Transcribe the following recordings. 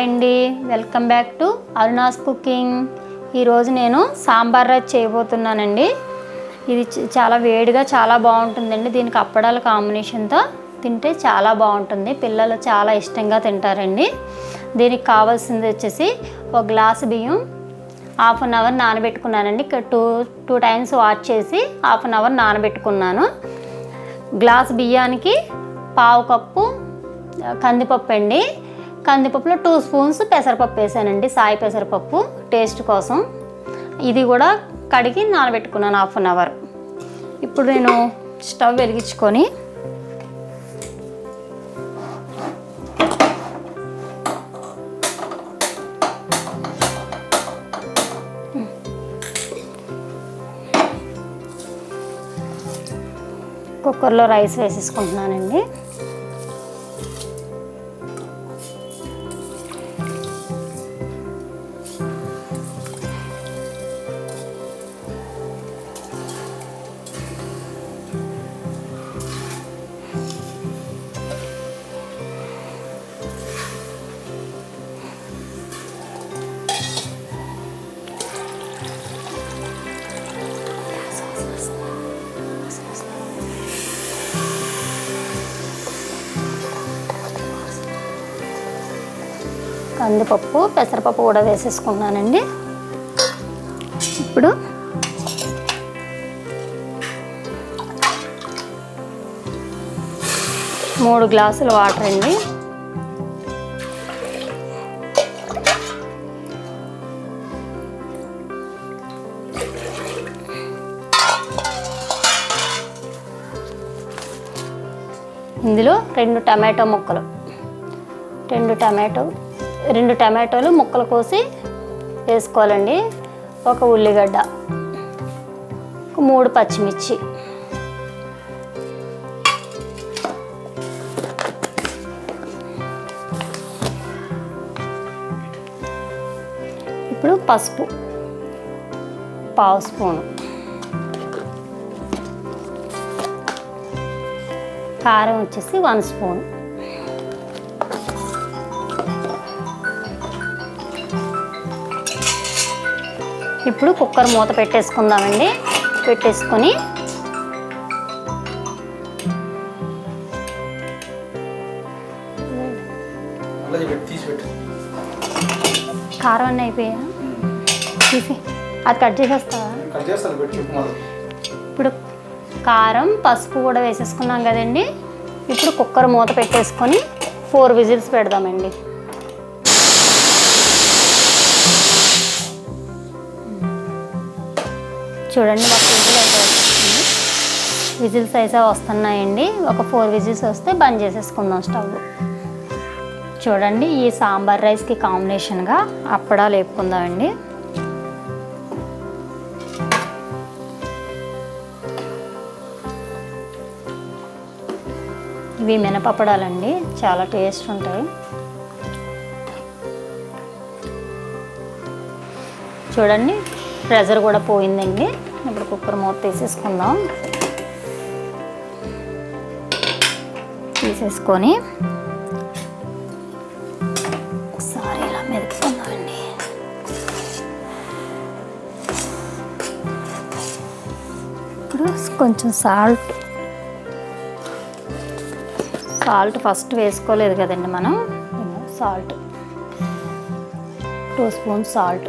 Hi అండి. Welcome back to Aruna's cooking. ఈరోజు నేను సాంబార్ రైస్ చేయబోతున్నానండి. ఇది చాలా వేడిగా చాలా బాగుంటుందండి. దీనికి అప్పడాల కాంబినేషన్తో తింటే చాలా బాగుంటుంది. పిల్లలు చాలా ఇష్టంగా తింటారండి. దీనికి కావాల్సింది వచ్చేసి ఒక గ్లాస్ బియ్యం హాఫ్ అన్ అవర్ నానబెట్టుకున్నానండి. ఇక్కడ టూ టూ టైమ్స్ వాష్ చేసి హాఫ్ అన్ అవర్ నానబెట్టుకున్నాను. గ్లాస్ బియ్యానికి పావు కప్పు కందిపప్పు అండి. కందిపప్పులో టూ స్పూన్స్ పెసరపప్పు వేసానండి. సాయి పెసరపప్పు టేస్ట్ కోసం. ఇది కూడా కడిగి నానబెట్టుకున్నాను హాఫ్ అన్ అవర్ ఇప్పుడు నేను స్టవ్ వెలిగించుకొని కుక్కర్లో రైస్ వేసేసుకుంటున్నానండి. కందిపప్పు పెసరపప్పు కూడా వేసేసుకున్నానండి. ఇప్పుడు మూడు గ్లాసులు వాటర్ అండి. ఇందులో రెండు టమాటో ముక్కలు. రెండు టమాటో రెండు టమాటోలు ముక్కలు కోసి వేసుకోవాలండి. ఒక ఉల్లిగడ్డ ఒక మూడు పచ్చిమిర్చి. ఇప్పుడు పసుపు పావు స్పూను. కారం వచ్చేసి వన్ స్పూన్. ఇప్పుడు కుక్కర్ మూత పెట్టేసుకుందామండి. పెట్టేసుకొని కారం అన్నీ అయిపోయా? తీసి. అది కట్ చేసేస్తావా? ఇప్పుడు కారం పసుపు కూడా వేసేసుకున్నాం కదండి. ఇప్పుడు కుక్కర్ మూత పెట్టేసుకొని ఫోర్ విజిల్స్ పెడదామండి. చూడండి ఒక విజిల్ అయితే వచ్చేసింది విజిల్స్ అయితే వస్తున్నాయండి. ఒక ఫోర్ విజిల్స్ వస్తే బంద్ చేసేసుకుందాం స్టవ్. చూడండి ఈ సాంబార్ రైస్కి కాంబినేషన్గా అప్పడాలు వేపుకుందామండి ఇవి మినపప్పడాలండి. చాలా టేస్ట్ ఉంటాయి. చూడండి ప్రెజర్ కూడా పోయిందండి. ఇప్పుడు కుక్కర్ మూత తీసేసుకుందాం. తీసేసుకొని ఒకసారి ఇలా మెదుపుకుందామండి. ఇప్పుడు కొంచెం సాల్ట్ సాల్ట్ ఫస్ట్ వేసుకోలేదు కదండి మనం. Salt two spoon salt.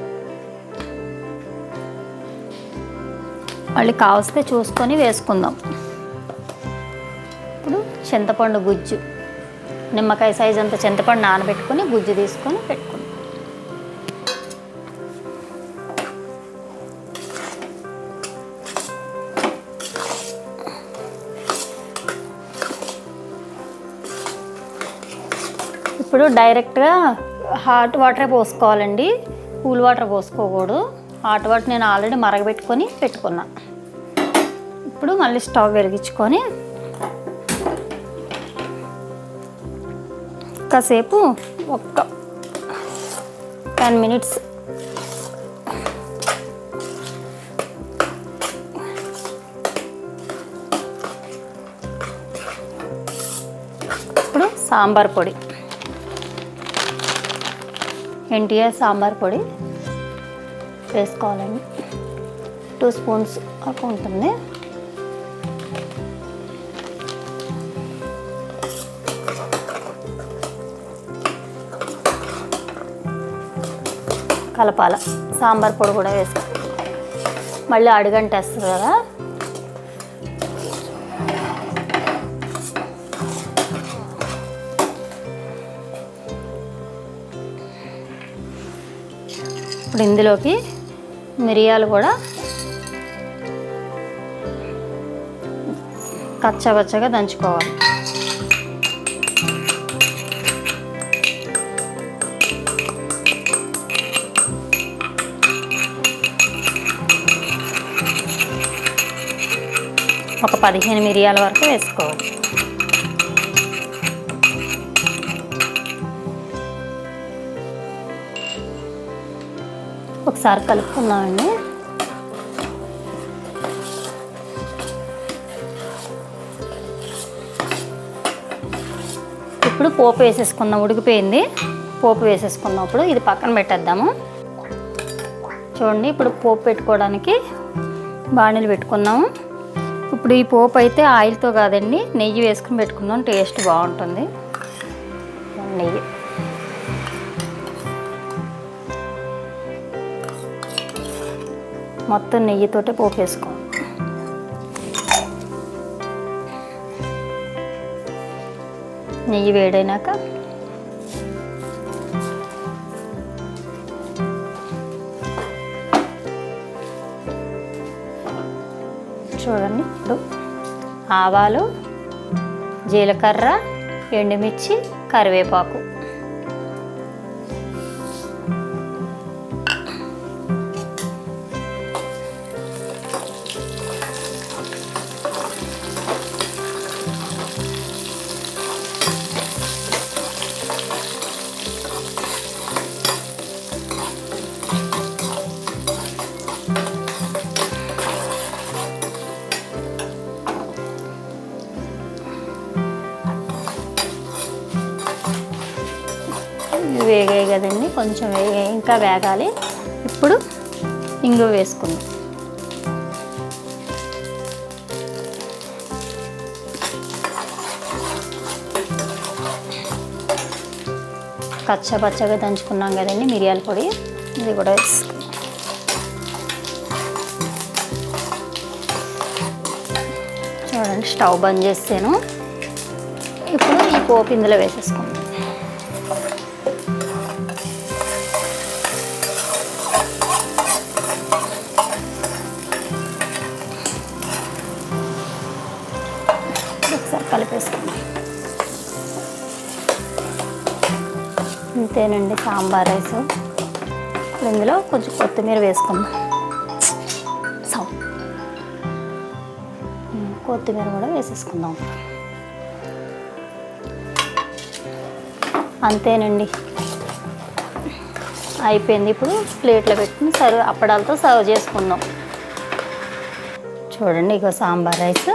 మళ్ళీ కావస్తే చూసుకొని వేసుకుందాం. ఇప్పుడు చింతపండు గుజ్జు. నిమ్మకాయ సైజ్ అంత చింతపండు నానబెట్టుకొని గుజ్జు తీసుకొని పెట్టుకుందాం. ఇప్పుడు డైరెక్ట్గా హాట్ వాటరే పోసుకోవాలండి. కూల్ వాటర్ పోసుకోకూడదు. హాట్ వాటర్ నేను ఆల్రెడీ మరగబెట్టుకొని పెట్టుకున్నా. ఇప్పుడు మళ్ళీ స్టవ్ వెలిగించుకొని కాసేపు ఒక్క టెన్ మినిట్స్ ఇప్పుడు సాంబార్ పొడి. ఎన్టీఆర్ సాంబార్ పొడి. వేసుకోవాలండి. టూ స్పూన్స్ వరకు ఉంటుంది. కలపాల. సాంబార్ పొడి కూడా వేసుకో. మళ్ళీ అడుగంటేస్తుంది కదా. ఇప్పుడు ఇందులోకి మిరియాలు కూడా కచ్చబచ్చగా దంచుకోవాలి. ఒక పదిహేను మిరియాల వరకు వేసుకోవాలి. ఒకసారి కలుపుకుందామండి. ఇప్పుడు పోపు వేసేసుకుందాం ఉడికిపోయింది. పోపు వేసేసుకుందాం ఇప్పుడు ఇది పక్కన పెట్టేద్దాము. చూడండి ఇప్పుడు పోపు పెట్టుకోవడానికి బాణీలు పెట్టుకుందాము. ఇప్పుడు ఈ పోపు అయితే ఆయిల్తో కాదండి నెయ్యి వేసుకుని పెట్టుకుందాం టేస్ట్ బాగుంటుంది. మొత్తం నెయ్యితోటే పోపేసుకో. నెయ్యి వేడైనాక చూడండి ఇప్పుడు ఆవాలు జీలకర్ర ఎండుమిర్చి కరివేపాకు. ఇవి వేగాయి కదండి కొంచెం వేగే ఇంకా వేగాలి. ఇప్పుడు ఇంగు వేసుకుందాం. కచ్చా పచ్చగా దంచుకున్నాం కదండి మిరియాల పొడి. ఇది కూడా చూడండి స్టవ్ బంద్ చేసాను ఇప్పుడు ఈ పోపు ఇందులో వేసేసుకుందాం. అంతేనండి సాంబార్ రైస్. ఇప్పుడు ఇందులో కొంచెం కొత్తిమీర వేసుకుందాం. సౌ. కొత్తిమీర కూడా వేసేసుకుందాం. అంతేనండి. అయిపోయింది ఇప్పుడు ప్లేట్లో పెట్టుకుని సర్వ్ అప్పడాలతో సర్వ్ చేసుకుందాం. చూడండి ఇక సాంబార్ రైస్.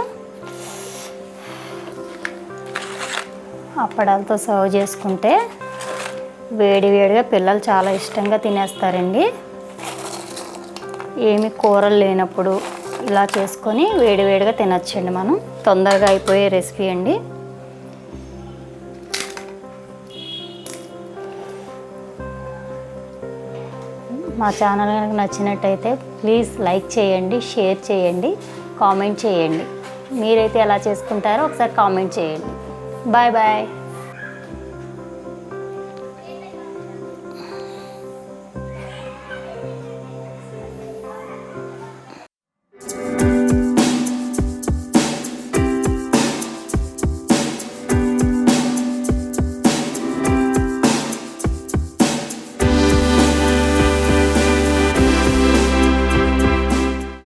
అప్పడాలతో సర్వ్ చేసుకుంటే వేడి వేడిగా పిల్లలు చాలా ఇష్టంగా తినేస్తారండి. ఏమి కూరలు లేనప్పుడు ఇలా చేసుకొని వేడి వేడిగా తినచ్చండి మనం. తొందరగా అయిపోయే రెసిపీ అండి. మా ఛానల్ కనుక నచ్చినట్టయితే ప్లీజ్ లైక్ చేయండి షేర్ చేయండి కామెంట్ చేయండి. మీరైతే ఎలా చేసుకుంటారో ఒకసారి కామెంట్ చేయండి. Bye bye.